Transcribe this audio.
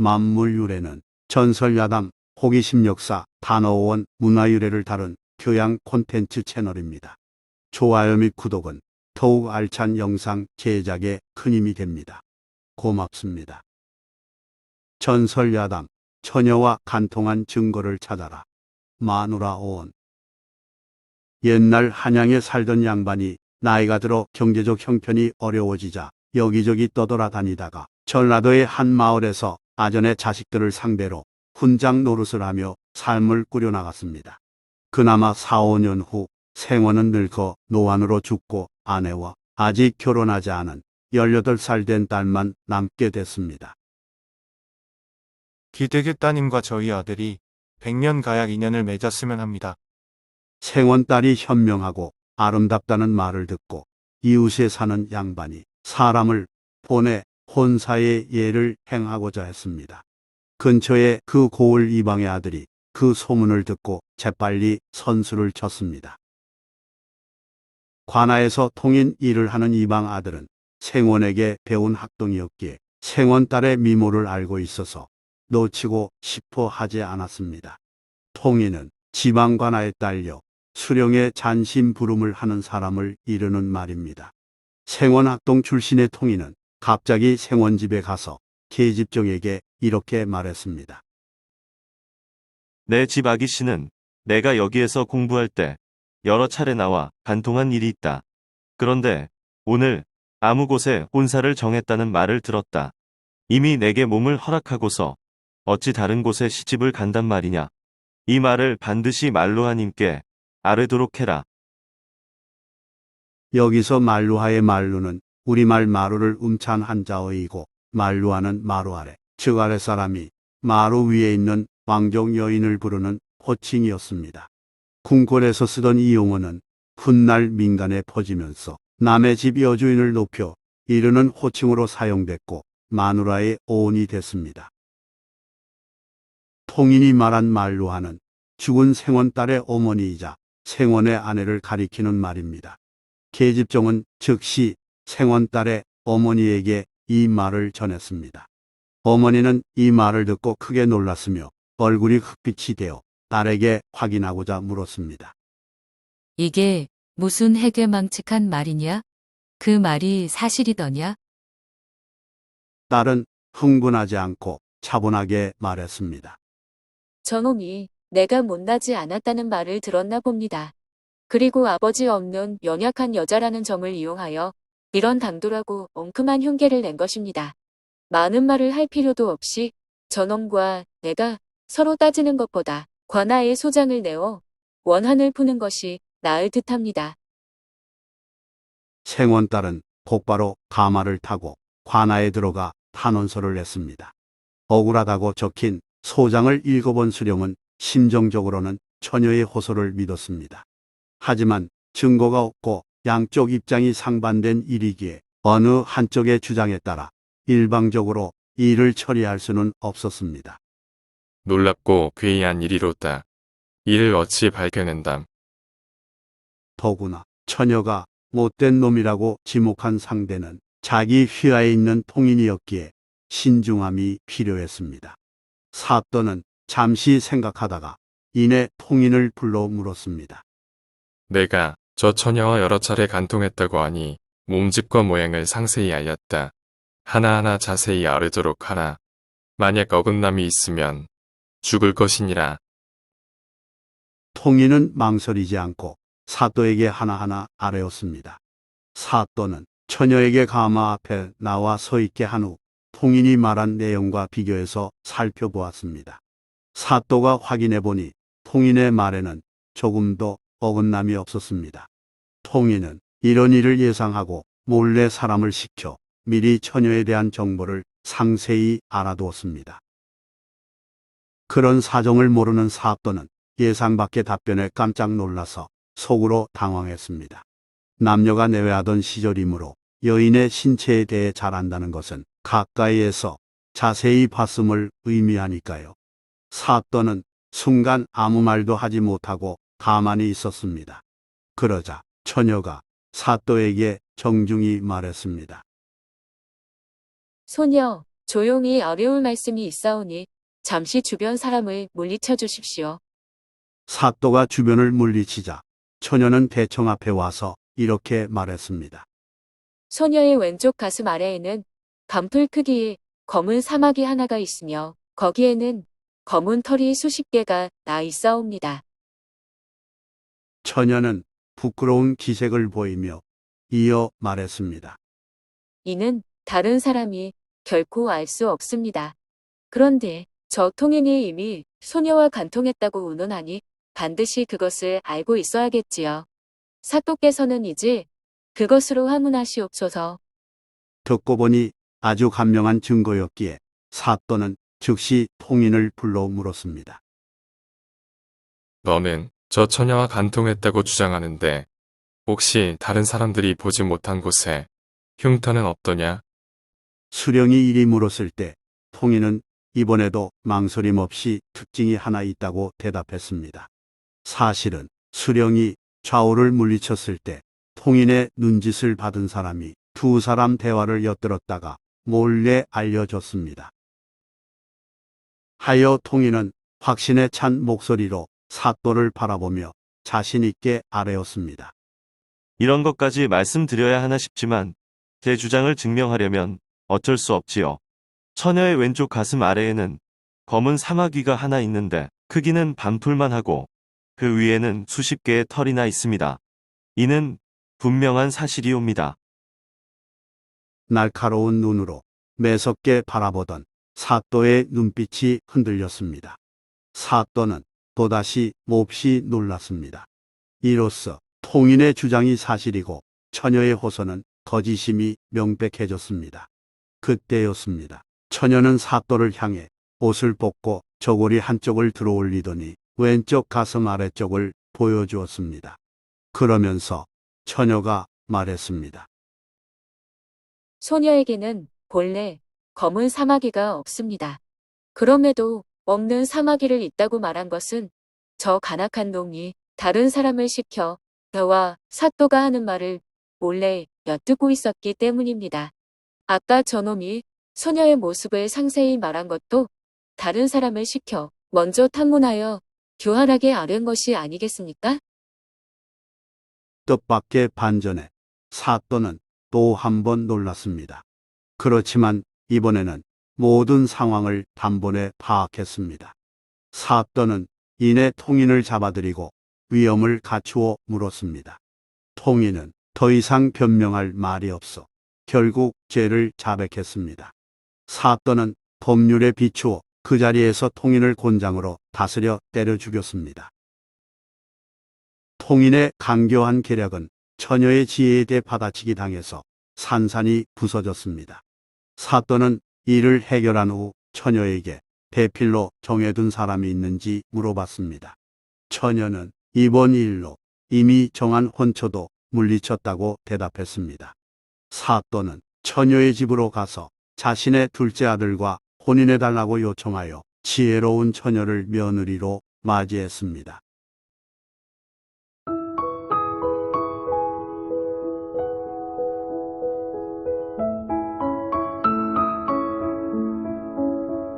만물 유래는 전설 야담, 호기심 역사, 단어원, 문화 유래를 다룬 교양 콘텐츠 채널입니다. 좋아요 및 구독은 더욱 알찬 영상 제작에 큰 힘이 됩니다. 고맙습니다. 전설 야담, 처녀와 간통한 증거를 찾아라. 마누라 오온. 옛날 한양에 살던 양반이 나이가 들어 경제적 형편이 어려워지자 여기저기 떠돌아다니다가 전라도의 한 마을에서 아전의 자식들을 상대로 훈장 노릇을 하며 삶을 꾸려나갔습니다. 그나마 4, 5년 후 생원은 늙어 노안으로 죽고 아내와 아직 결혼하지 않은 18살 된 딸만 남게 됐습니다. 기대그 따님과 저희 아들이 백년 가약 인연을 맺었으면 합니다. 생원 딸이 현명하고 아름답다는 말을 듣고 이웃에 사는 양반이 사람을 보내 혼사의 예를 행하고자 했습니다. 근처에 그 고을 이방의 아들이 그 소문을 듣고 재빨리 선수를 쳤습니다. 관아에서 통인 일을 하는 이방 아들은 생원에게 배운 학동이었기에 생원 딸의 미모를 알고 있어서 놓치고 싶어 하지 않았습니다. 통인은 지방 관아에 딸려 수령의 잔심 부름을 하는 사람을 이르는 말입니다. 생원학동 출신의 통인은 갑자기 생원집에 가서 계집종에게 이렇게 말했습니다. 내 집 아기 씨는 내가 여기에서 공부할 때 여러 차례 나와 간통한 일이 있다. 그런데 오늘 아무 곳에 혼사를 정했다는 말을 들었다. 이미 내게 몸을 허락하고서 어찌 다른 곳에 시집을 간단 말이냐. 이 말을 반드시 말로하님께 아뢰도록 해라. 여기서 말루하의 말루는 우리말 마루를 음찬 한자어이고 말루하는 마루 아래, 즉 아래 사람이 마루 위에 있는 왕족 여인을 부르는 호칭이었습니다. 궁궐에서 쓰던 이 용어는 훗날 민간에 퍼지면서 남의 집 여주인을 높여 이르는 호칭으로 사용됐고 마누라의 오온이 됐습니다. 통인이 말한 말루하는 죽은 생원 딸의 어머니이자 생원의 아내를 가리키는 말입니다. 계집종은 즉시 생원 딸의 어머니에게 이 말을 전했습니다. 어머니는 이 말을 듣고 크게 놀랐으며 얼굴이 흑빛이 되어 딸에게 확인하고자 물었습니다. 이게 무슨 해괴망측한 말이냐? 그 말이 사실이더냐? 딸은 흥분하지 않고 차분하게 말했습니다. 저놈이 내가 못나지 않았다는 말을 들었나 봅니다. 그리고 아버지 없는 연약한 여자라는 점을 이용하여 이런 당돌하고 엉큼한 흉계를 낸 것입니다. 많은 말을 할 필요도 없이 저놈과 내가 서로 따지는 것보다 관아의 소장을 내어 원한을 푸는 것이 나을 듯합니다. 생원 딸은 곧바로 가마를 타고 관아에 들어가 탄원서를 냈습니다. 억울하다고 적힌 소장을 읽어본 수령은 심정적으로는 처녀의 호소를 믿었습니다. 하지만 증거가 없고 양쪽 입장이 상반된 일이기에 어느 한쪽의 주장에 따라 일방적으로 일을 처리할 수는 없었습니다. 놀랍고 괴이한 일이로다. 이를 어찌 밝혀낸담. 더구나 처녀가 못된 놈이라고 지목한 상대는 자기 휘하에 있는 통인이었기에 신중함이 필요했습니다. 사또는 잠시 생각하다가 이내 통인을 불러 물었습니다. 내가 저 처녀와 여러 차례 간통했다고 하니 몸집과 모양을 상세히 알렸다. 하나하나 자세히 아르도록 하라. 만약 어긋남이 있으면 죽을 것이니라. 통인은 망설이지 않고 사또에게 하나하나 아뢰었습니다. 사또는 처녀에게 가마 앞에 나와 서 있게 한 후 통인이 말한 내용과 비교해서 살펴보았습니다. 사또가 확인해 보니 통인의 말에는 조금도 어긋남이 없었습니다. 통인은 이런 일을 예상하고 몰래 사람을 시켜 미리 처녀에 대한 정보를 상세히 알아두었습니다. 그런 사정을 모르는 사또는 예상 밖의 답변에 깜짝 놀라서 속으로 당황했습니다. 남녀가 내외하던 시절이므로 여인의 신체에 대해 잘 안다는 것은 가까이에서 자세히 봤음을 의미하니까요. 사또는 순간 아무 말도 하지 못하고 가만히 있었습니다. 그러자 처녀가 사또에게 정중히 말했습니다. 소녀, 조용히 어려울 말씀이 있사오니 잠시 주변 사람을 물리쳐 주십시오. 사또가 주변을 물리치자 처녀는 대청 앞에 와서 이렇게 말했습니다. 소녀의 왼쪽 가슴 아래에는 밤풀 크기의 검은 사마귀 하나가 있으며 거기에는 검은 털이 수십 개가 나 있사옵니다. 처녀는 부끄러운 기색을 보이며 이어 말했습니다. 이는 다른 사람이 결코 알 수 없습니다. 그런데 저 통행이 이미 소녀와 간통했다고 운운하니 반드시 그것을 알고 있어야겠지요. 사또께서는 이제 그것으로 하문하시옵소서. 듣고 보니 아주 간명한 증거였기에 사또는 즉시 통인을 불러 물었습니다. 너는 저 처녀와 간통했다고 주장하는데 혹시 다른 사람들이 보지 못한 곳에 흉터는 없더냐? 수령이 이리 물었을 때 통인은 이번에도 망설임 없이 특징이 하나 있다고 대답했습니다. 사실은 수령이 좌우를 물리쳤을 때 통인의 눈짓을 받은 사람이 두 사람 대화를 엿들었다가 몰래 알려줬습니다. 하여 통인은 확신에 찬 목소리로 사또를 바라보며 자신있게 아뢰었습니다. 이런 것까지 말씀드려야 하나 싶지만 제 주장을 증명하려면 어쩔 수 없지요. 처녀의 왼쪽 가슴 아래에는 검은 사마귀가 하나 있는데 크기는 반풀만 하고 그 위에는 수십 개의 털이 나 있습니다. 이는 분명한 사실이옵니다. 날카로운 눈으로 매섭게 바라보던 사또의 눈빛이 흔들렸습니다. 사또는 또다시 몹시 놀랐습니다. 이로써 통인의 주장이 사실이고 처녀의 호소는 거짓임이 명백해졌습니다. 그때였습니다. 처녀는 사또를 향해 옷을 벗고 저고리 한쪽을 들어 올리더니 왼쪽 가슴 아래쪽을 보여주었습니다. 그러면서 처녀가 말했습니다. 소녀에게는 본래 검은 사마귀가 없습니다. 그럼에도 없는 사마귀를 있다고 말한 것은 저 간악한 놈이 다른 사람을 시켜 저와 사또가 하는 말을 몰래 엿듣고 있었기 때문입니다. 아까 저놈이 소녀의 모습을 상세히 말한 것도 다른 사람을 시켜 먼저 탐문하여 교활하게 아는 것이 아니겠습니까? 뜻밖의 반전에 사또는 또 한 번 놀랐습니다. 그렇지만 이번에는 모든 상황을 단번에 파악했습니다. 사또는 이내 통인을 잡아들이고 위험을 갖추어 물었습니다. 통인은 더 이상 변명할 말이 없어 결국 죄를 자백했습니다. 사또는 법률에 비추어 그 자리에서 통인을 곤장으로 다스려 때려 죽였습니다. 통인의 강교한 계략은 처녀의 지혜에 대해 받아치기 당해서 산산이 부서졌습니다. 사또는 이를 해결한 후 처녀에게 대필로 정해둔 사람이 있는지 물어봤습니다. 처녀는 이번 일로 이미 정한 혼처도 물리쳤다고 대답했습니다. 사또는 처녀의 집으로 가서 자신의 둘째 아들과 혼인해달라고 요청하여 지혜로운 처녀를 며느리로 맞이했습니다.